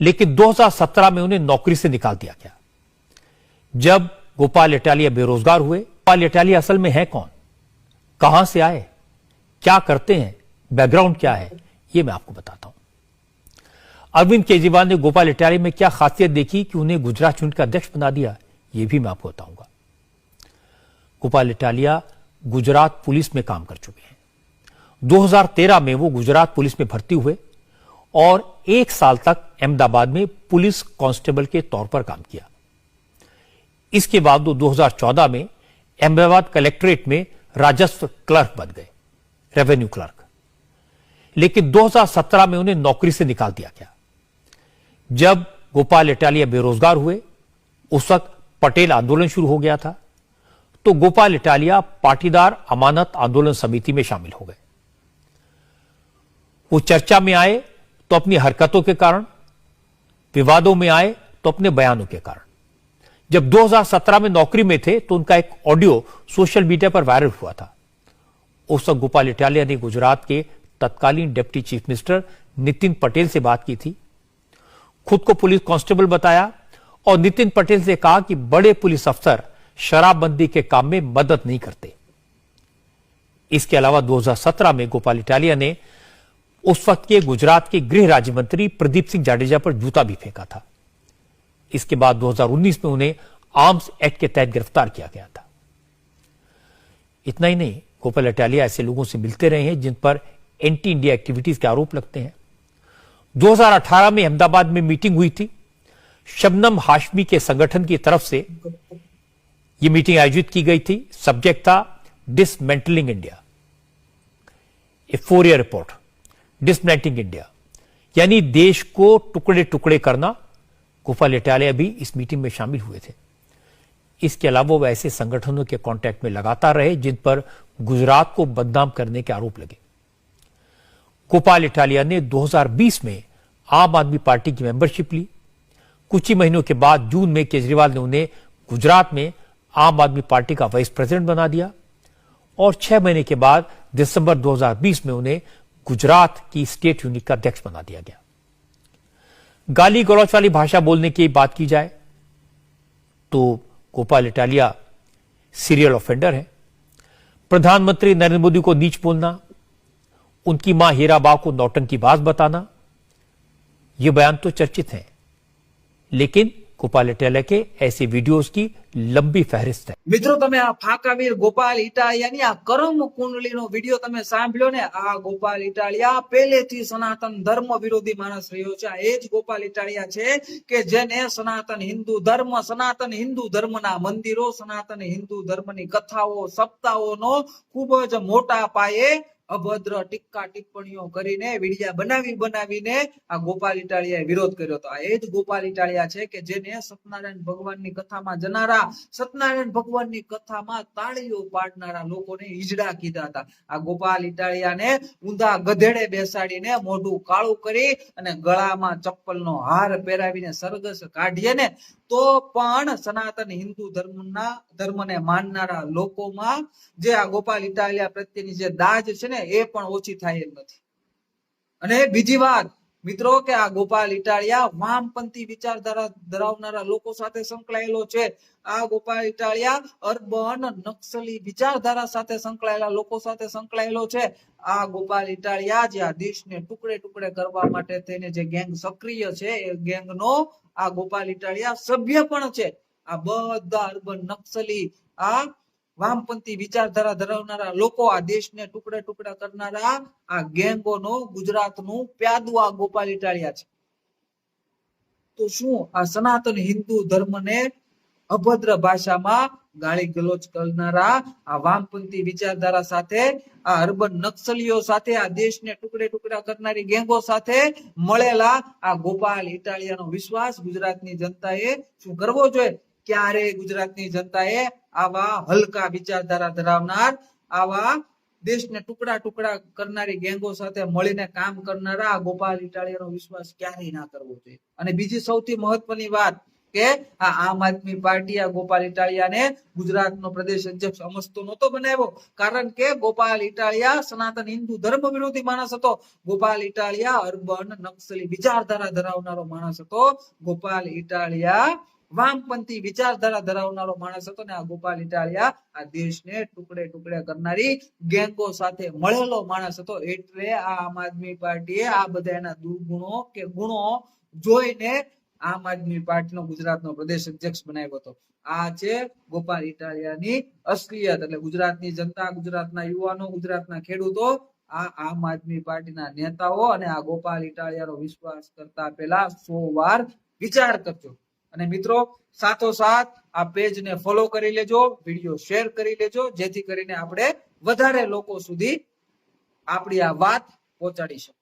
लेकिन 2017 में उन्हें नौकरी से निकाल दिया गया। जब गोपाल इटालिया बेरोजगार हुए, गोपाल इटालिया असल में है कौन? कहाँ से आए? क्या करते हैं? बैकग्राउंड क्या है? यह मैं आपको बताता हूँ। अरविंद केजरीवाल ने गोपाल इटालिया में क्या खासियत देखी कि उन्हें गुजरात यूनिट का अध्यक्ष बना दिया यह भी मैं आपको बताऊँगा। गोपाल इटालिया गुजरात पुलिस में काम कर चुके हैं। 2013 में वो गुजरात पुलिस में भर्ती हुए और एक साल तक अहमदाबाद में पुलिस कांस्टेबल के तौर पर काम किया। इसके बाद वो 2014 में अहमदाबाद कलेक्ट्रेट में राजस्व क्लर्क बन गए, रेवेन्यू क्लर्क। लेकिन 2017 में उन्हें नौकरी से निकाल दिया गया। जब गोपाल इटालिया बेरोजगार हुए, उस वक्त पटेल आंदोलन शुरू हो गया था तो गोपाल इटालिया पाटीदार अमानत आंदोलन समिति में शामिल हो गए। वो चर्चा में आए तो अपनी हरकतों के कारण, विवादों में आए तो अपने बयानों के कारण। जब 2017 में नौकरी में थे तो उनका एक ऑडियो सोशल मीडिया पर वायरल हुआ था। उस वक्त गोपाल इटालिया ने गुजरात के तत्कालीन deputy chief minister Nitin Patel से बात की थी। खुद को पुलिस कांस्टेबल बताया और नितिन पटेल से कहा कि बड़े पुलिस अफसर शराबबंदी के काम में मदद नहीं करते। इसके अलावा 2017 में गोपाल इटालिया ने उस वक्त के गुजरात के गृह राज्य मंत्री प्रदीप सिंह जाडेजा पर जूता भी फेंका था। इसके बाद 2019 में उन्हें आर्म्स एक्ट के तहत गिरफ़्तार किया गया था। इतना ही नहीं गोपाल अटालिया ऐसे लोगों से मिलते रहे हैं जिन पर एंटी इंडिया एक्टिविटीज़ के आरोप लगते हैं। 2018 में अहमदाबाद में मीटिंग हुई थी। शबनम हाशमी के संगठन की तरफ़ से यह मीटिंग आयोजित की गई थी। सब्जेक्ट था dismantling India. A four year report. Dismantling India यानी देश को टुकड़े टुकड़े करना गोपाल इटालिया भी इस मीटिंग में शामिल हुए थे। इसके अलावा वह ऐसे संगठनों के कांटेक्ट में लगातार रहे, जिन पर गुजरात को बदनाम करने के आरोप लगे। गोपाल इटालिया ने 2020 में आम आदमी पार्टी की मेंबरशिप ली। कुछ ही महीनों के बाद जून में केजरीवाल ने उन्हें गुजरात में आम आदमी पार्टी का वाइस प्रेसिडेंट बना दिया। और छह महीने के बाद दिसंबर 2020 में उन्हें गुजरात की स्टेट यूनिट का अध्यक्ष बना दिया गया। गाली गलौच वाली भाषा बोलने की बात की जाए तो गोपाल इटालिया सीरियल ऑफेंडर है। प्रधानमंत्री नरेंद्र मोदी को नीच बोलना, उनकी माँ हीराबा को नौटंकी बाज बताना, ये बयान तो चर्चित हैं। लेकिन ગોપાલ ટેલકે એસી વિડીયોઝ કી લંબી ફહેરિસ્ત હે મિત્રો, તમે આ ફાંકાવીર ગોપાલ ઇટાલિયાની આ કરમ કુંડલીનો વીડિયો તમે સાંભળ્યો ને? આ ગોપાલ ઇટાલિયા પહેલેથી સનાતન ધર્મ વિરોધી માણસ રહ્યો છે. આ એ જ ગોપાલ ઇટાલિયા છે કે જેને સનાતન હિન્દુ ધર્મ, સનાતન હિન્દુ ધર્મના મંદિરો, સનાતન હિન્દુ ધર્મની કથાઓ, સપ્તાહોનો ખૂબ જ મોટા પાયે અભદ્ર, ટીક્કા ટિપ્પણીઓ કરીને વિડિયા બનાવી બનાવીને આ ગોપાલ ઇટાલિયાએ વિરોધ કર્યો હતો. એ જ ગોપાલ ઇટાલિયા છે કે જેને સત્યનારાયણ ભગવાનની કથામાં જનારા સત્યનારાયણ ભગવાનની કથામાં તાળીઓ પાડનારા લોકોને ઈજડા કીધા હતા. આ ગોપાલ ઇટાલિયાને ઊંધા ગધેડે બેસાડીને મોઢું કાળું કરી અને ગળામાં ચપ્પલનો હાર પહેરાવીને સરગસ કાઢીએ ને તો પણ સનાતન હિન્દુ ધર્મના, ધર્મને માનનારા લોકોમાં જે આ ગોપાલ ઇટાલિયા પ્રત્યેની જે દાજ છે ને, એ પણ ઓછી થાય એમ નથી. અને બીજી વાત મિત્રો કે આ ગોપાલ ઇટાળિયા વામપંથી વિચારધારા ધરાવનારા લોકો સાથે સંકળાયેલો છે. આ ગોપાલ ઇટાળિયા અર્બન નક્સલી વિચારધારા સાથે સંકળાયેલા લોકો સાથે સંકળાયેલો છે. આ ગોપાલ ઇટાળિયા જે આ દેશને ટુકડે ટુકડે કરવા માટે તેને જે ગેંગ સક્રિય છે, એ ગેંગનો આ ગોપાલ ઇટાળિયા સભ્ય પણ છે. આ બધા અર્બન નક્સલી આ વામપંથી વિચારધારા ધરાવનારા લોકો આ દેશને ટુકડે ટુકડા કરનારા આ ગેંગોનો, ગુજરાતનું પ્યાદુ આ ગોપાલ ઇટાલિયા છે. તો શું આ સનાતન હિન્દુ ધર્મને અભદ્ર ભાષામાં ગાળી ગલોચ કરનારા આ વામપંથી વિચારધારા સાથે, આ અર્બન નક્સલીઓ સાથે, આ દેશને ટુકડે ટુકડા કરનારી ગેંગો સાથે મળેલા આ ગોપાલ ઇટાલિયાનો વિશ્વાસ ગુજરાતની જનતાએ શું કરવો જોઈએ? ક્યારે ગુજરાતની જનતાએ આવા હલકા વિચારધારા ધરાવનાર, આવા દેશને ટુકડા ટુકડા કરનારી ગેંગો સાથે મળીને કામ કરનારા ગોપાલ ઇટાલિયાનો વિશ્વાસ ક્યારેય ના કરવો જોઈએ. અને બીજી સૌથી મહત્વની વાત કે આ આમ આદમી પાર્ટી આ ગોપાલ ઇટાલિયાને ગુજરાતનો પ્રદેશ અધ્યક્ષ અમસ્તો નહોતો બનાવ્યો. કારણ કે ગોપાલ ઇટાલિયા સનાતન હિન્દુ ધર્મ વિરોધી માણસ હતો. ગોપાલ ઇટાલિયા અર્બન, નક્સલી વિચારધારા ધરાવનારો માણસ હતો. ગોપાલ ઇટાલિયા વામપંથી વિચારધારા ધરાવનારો માણસ હતો ને આ ગોપાલ ઇટાલિયા, આ દેશને ટુકડે ટુકડે કરનારી ગેંગો સાથે મળેલો માણસ હતો. એટલે આ આમ આદમી પાર્ટીએ આ બધા એના દુર્ગુણો કે ગુણો જોઈને આમ આદમી પાર્ટીનો ગુજરાતનો પ્રદેશ અધ્યક્ષ બનાવ્યો હતો. આ છે ગોપાલ ઇટાલિયાની અસલિયત. એટલે ગુજરાતની જનતા, ગુજરાતના યુવાનો, ગુજરાતના ખેડૂતો, આ આમ આદમી પાર્ટીના નેતાઓ અને આ ગોપાલ ઇટાલિયાનો વિશ્વાસ કરતા પહેલા સો વાર વિચાર કરજો. અને મિત્રો, સાથોસાથ આ પેજને ફોલો કરી લેજો વીડિયો શેર કરી લેજો, જેથી કરીને આપણે વધારે લોકો સુધી આપણી આ વાત પહોંચાડી શકીએ.